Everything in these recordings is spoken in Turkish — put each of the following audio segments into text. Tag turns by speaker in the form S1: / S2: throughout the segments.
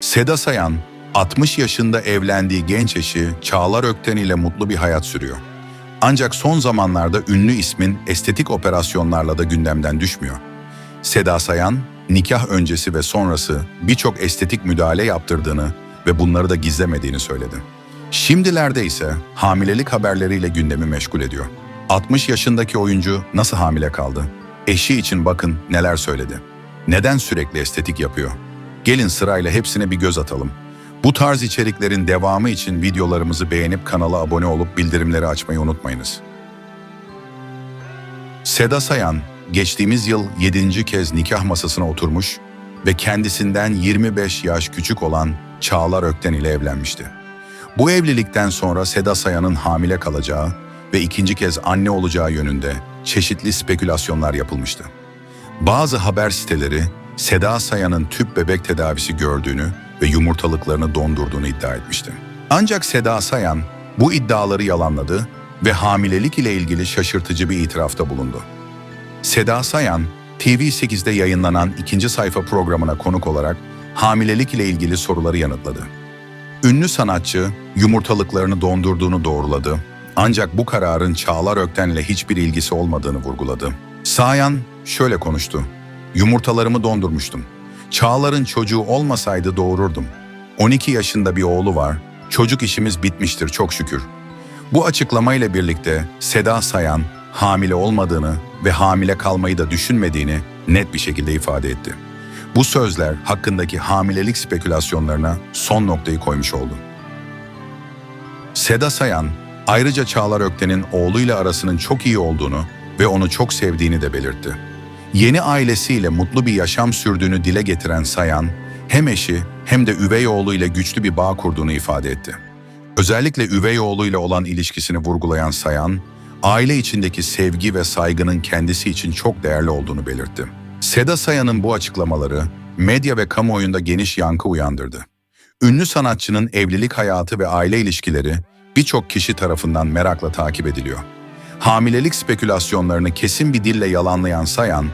S1: Seda Sayan, 60 yaşında evlendiği genç eşi Çağlar Ökten ile mutlu bir hayat sürüyor. Ancak son zamanlarda ünlü ismin estetik operasyonlarla da gündemden düşmüyor. Seda Sayan, nikah öncesi ve sonrası birçok estetik müdahale yaptırdığını ve bunları da gizlemediğini söyledi. Şimdilerde ise hamilelik haberleriyle gündemi meşgul ediyor. 60 yaşındaki oyuncu nasıl hamile kaldı? Eşi için bakın neler söyledi. Neden sürekli estetik yapıyor? Gelin sırayla hepsine bir göz atalım. Bu tarz içeriklerin devamı için videolarımızı beğenip kanala abone olup bildirimleri açmayı unutmayınız. Seda Sayan, geçtiğimiz yıl 7. kez nikah masasına oturmuş ve kendisinden 25 yaş küçük olan Çağlar Ökten ile evlenmişti. Bu evlilikten sonra Seda Sayan'ın hamile kalacağı ve ikinci kez anne olacağı yönünde çeşitli spekülasyonlar yapılmıştı. Bazı haber siteleri Seda Sayan'ın tüp bebek tedavisi gördüğünü ve yumurtalıklarını dondurduğunu iddia etmişti. Ancak Seda Sayan bu iddiaları yalanladı ve hamilelik ile ilgili şaşırtıcı bir itirafta bulundu. Seda Sayan, TV8'de yayınlanan ikinci sayfa programına konuk olarak hamilelik ile ilgili soruları yanıtladı. Ünlü sanatçı yumurtalıklarını dondurduğunu doğruladı. Ancak bu kararın Çağlar Ökten'le hiçbir ilgisi olmadığını vurguladı. Sayan şöyle konuştu. Yumurtalarımı dondurmuştum. Çağlar'ın çocuğu olmasaydı doğururdum. 12 yaşında bir oğlu var. Çocuk işimiz bitmiştir çok şükür. Bu açıklamayla birlikte Seda Sayan hamile olmadığını ve hamile kalmayı da düşünmediğini net bir şekilde ifade etti. Bu sözler hakkındaki hamilelik spekülasyonlarına son noktayı koymuş oldu. Seda Sayan, ayrıca Çağlar Ökten'in oğluyla arasının çok iyi olduğunu ve onu çok sevdiğini de belirtti. Yeni ailesiyle mutlu bir yaşam sürdüğünü dile getiren Sayan, hem eşi hem de üvey oğluyla güçlü bir bağ kurduğunu ifade etti. Özellikle üvey oğluyla olan ilişkisini vurgulayan Sayan, aile içindeki sevgi ve saygının kendisi için çok değerli olduğunu belirtti. Seda Sayan'ın bu açıklamaları medya ve kamuoyunda geniş yankı uyandırdı. Ünlü sanatçının evlilik hayatı ve aile ilişkileri birçok kişi tarafından merakla takip ediliyor. Hamilelik spekülasyonlarını kesin bir dille yalanlayan Sayan,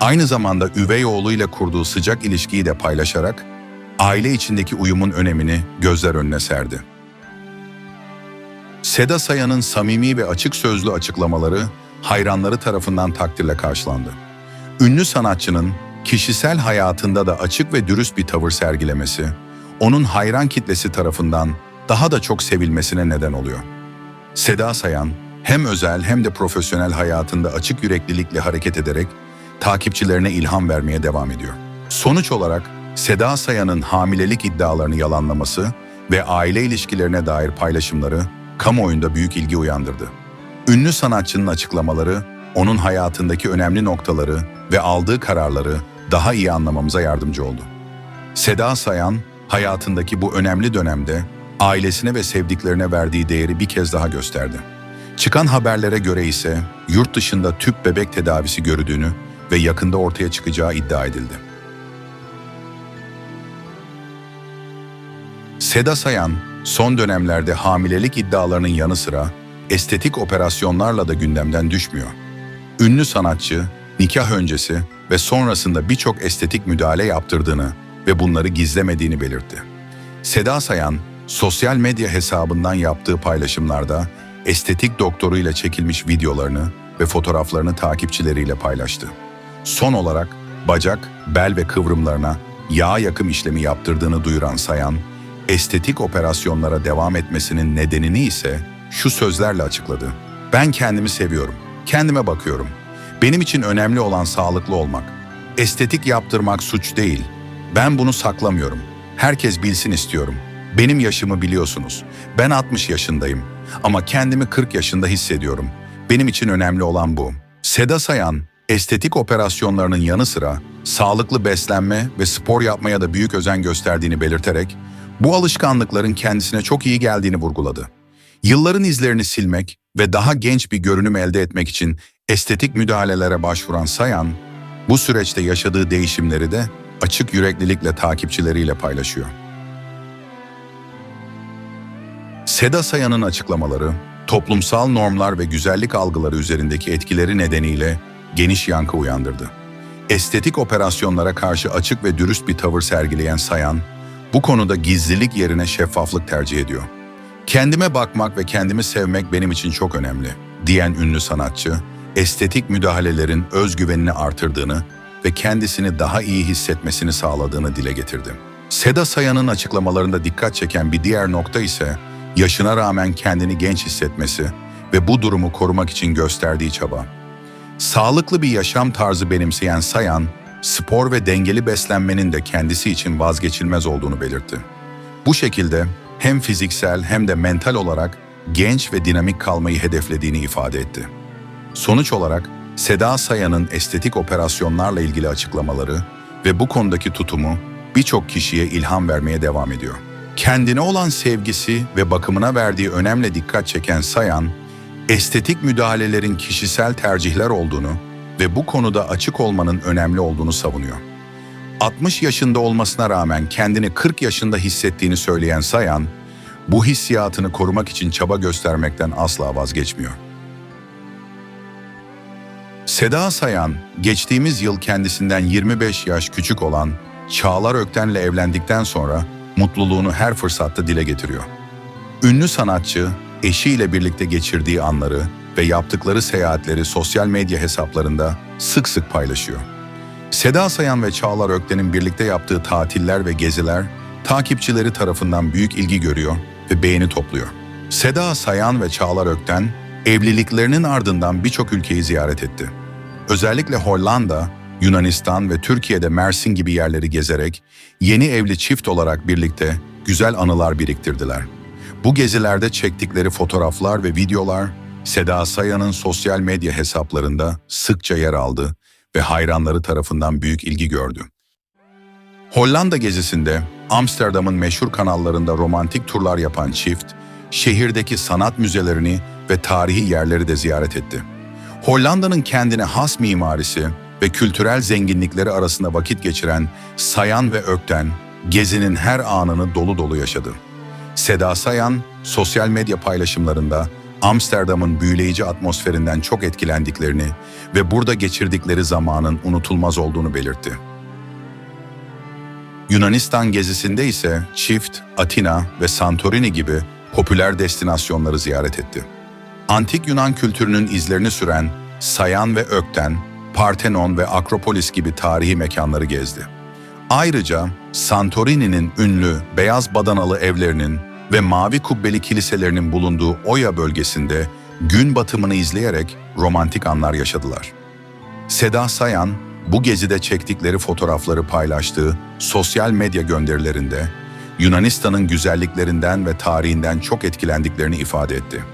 S1: aynı zamanda üvey oğluyla kurduğu sıcak ilişkiyi de paylaşarak aile içindeki uyumun önemini gözler önüne serdi. Seda Sayan'ın samimi ve açık sözlü açıklamaları hayranları tarafından takdirle karşılandı. Ünlü sanatçının kişisel hayatında da açık ve dürüst bir tavır sergilemesi, onun hayran kitlesi tarafından daha da çok sevilmesine neden oluyor. Seda Sayan, hem özel hem de profesyonel hayatında açık yüreklilikle hareket ederek takipçilerine ilham vermeye devam ediyor. Sonuç olarak Seda Sayan'ın hamilelik iddialarını yalanlaması ve aile ilişkilerine dair paylaşımları kamuoyunda büyük ilgi uyandırdı. Ünlü sanatçının açıklamaları, onun hayatındaki önemli noktaları ve aldığı kararları daha iyi anlamamıza yardımcı oldu. Seda Sayan, hayatındaki bu önemli dönemde ailesine ve sevdiklerine verdiği değeri bir kez daha gösterdi. Çıkan haberlere göre ise yurt dışında tüp bebek tedavisi görüldüğünü ve yakında ortaya çıkacağı iddia edildi. Seda Sayan, son dönemlerde hamilelik iddialarının yanı sıra estetik operasyonlarla da gündemden düşmüyor. Ünlü sanatçı, nikah öncesi ve sonrasında birçok estetik müdahale yaptırdığını ve bunları gizlemediğini belirtti. Seda Sayan, sosyal medya hesabından yaptığı paylaşımlarda estetik doktoruyla çekilmiş videolarını ve fotoğraflarını takipçileriyle paylaştı. Son olarak bacak, bel ve kıvrımlarına yağ yakım işlemi yaptırdığını duyuran Sayan, estetik operasyonlara devam etmesinin nedenini ise şu sözlerle açıkladı. Ben kendimi seviyorum, kendime bakıyorum. Benim için önemli olan sağlıklı olmak. Estetik yaptırmak suç değil. Ben bunu saklamıyorum. Herkes bilsin istiyorum. Benim yaşımı biliyorsunuz. Ben 60 yaşındayım ama kendimi 40 yaşında hissediyorum. Benim için önemli olan bu. Seda Sayan, estetik operasyonlarının yanı sıra sağlıklı beslenme ve spor yapmaya da büyük özen gösterdiğini belirterek bu alışkanlıkların kendisine çok iyi geldiğini vurguladı. Yılların izlerini silmek ve daha genç bir görünüm elde etmek için estetik müdahalelere başvuran Sayan, bu süreçte yaşadığı değişimleri de açık yüreklilikle takipçileriyle paylaşıyor. Seda Sayan'ın açıklamaları, toplumsal normlar ve güzellik algıları üzerindeki etkileri nedeniyle geniş yankı uyandırdı. Estetik operasyonlara karşı açık ve dürüst bir tavır sergileyen Sayan, Bu konuda gizlilik yerine şeffaflık tercih ediyor. Kendime bakmak ve kendimi sevmek benim için çok önemli, diyen ünlü sanatçı, estetik müdahalelerin özgüvenini artırdığını ve kendisini daha iyi hissetmesini sağladığını dile getirdi. Seda Sayan'ın açıklamalarında dikkat çeken bir diğer nokta ise yaşına rağmen kendini genç hissetmesi ve bu durumu korumak için gösterdiği çaba. Sağlıklı bir yaşam tarzı benimseyen Sayan, spor ve dengeli beslenmenin de kendisi için vazgeçilmez olduğunu belirtti. Bu şekilde hem fiziksel hem de mental olarak genç ve dinamik kalmayı hedeflediğini ifade etti. Sonuç olarak Seda Sayan'ın estetik operasyonlarla ilgili açıklamaları ve bu konudaki tutumu birçok kişiye ilham vermeye devam ediyor. Kendine olan sevgisi ve bakımına verdiği önemle dikkat çeken Sayan, estetik müdahalelerin kişisel tercihler olduğunu ve bu konuda açık olmanın önemli olduğunu savunuyor. 60 yaşında olmasına rağmen kendini 40 yaşında hissettiğini söyleyen Sayan, bu hissiyatını korumak için çaba göstermekten asla vazgeçmiyor. Seda Sayan, geçtiğimiz yıl kendisinden 25 yaş küçük olan Çağlar Ökten'le evlendikten sonra mutluluğunu her fırsatta dile getiriyor. Ünlü sanatçı, eşiyle birlikte geçirdiği anları ve yaptıkları seyahatleri sosyal medya hesaplarında sık sık paylaşıyor. Seda Sayan ve Çağlar Ökten'in birlikte yaptığı tatiller ve geziler takipçileri tarafından büyük ilgi görüyor ve beğeni topluyor. Seda Sayan ve Çağlar Ökten evliliklerinin ardından birçok ülkeyi ziyaret etti. Özellikle Hollanda, Yunanistan ve Türkiye'de Mersin gibi yerleri gezerek yeni evli çift olarak birlikte güzel anılar biriktirdiler. Bu gezilerde çektikleri fotoğraflar ve videolar Seda Sayan'ın sosyal medya hesaplarında sıkça yer aldı ve hayranları tarafından büyük ilgi gördü. Hollanda gezisinde Amsterdam'ın meşhur kanallarında romantik turlar yapan çift, şehirdeki sanat müzelerini ve tarihi yerleri de ziyaret etti. Hollanda'nın kendine has mimarisi ve kültürel zenginlikleri arasında vakit geçiren Sayan ve Ökten, gezinin her anını dolu dolu yaşadı. Seda Sayan, sosyal medya paylaşımlarında Amsterdam'ın büyüleyici atmosferinden çok etkilendiklerini ve burada geçirdikleri zamanın unutulmaz olduğunu belirtti. Yunanistan gezisinde ise çift, Atina ve Santorini gibi popüler destinasyonları ziyaret etti. Antik Yunan kültürünün izlerini süren Sayan ve Ökten, Parthenon ve Akropolis gibi tarihi mekanları gezdi. Ayrıca Santorini'nin ünlü beyaz badanalı evlerinin ve mavi kubbeli kiliselerinin bulunduğu Oya bölgesinde gün batımını izleyerek romantik anlar yaşadılar. Seda Sayan, bu gezide çektikleri fotoğrafları paylaştığı sosyal medya gönderilerinde Yunanistan'ın güzelliklerinden ve tarihinden çok etkilendiklerini ifade etti.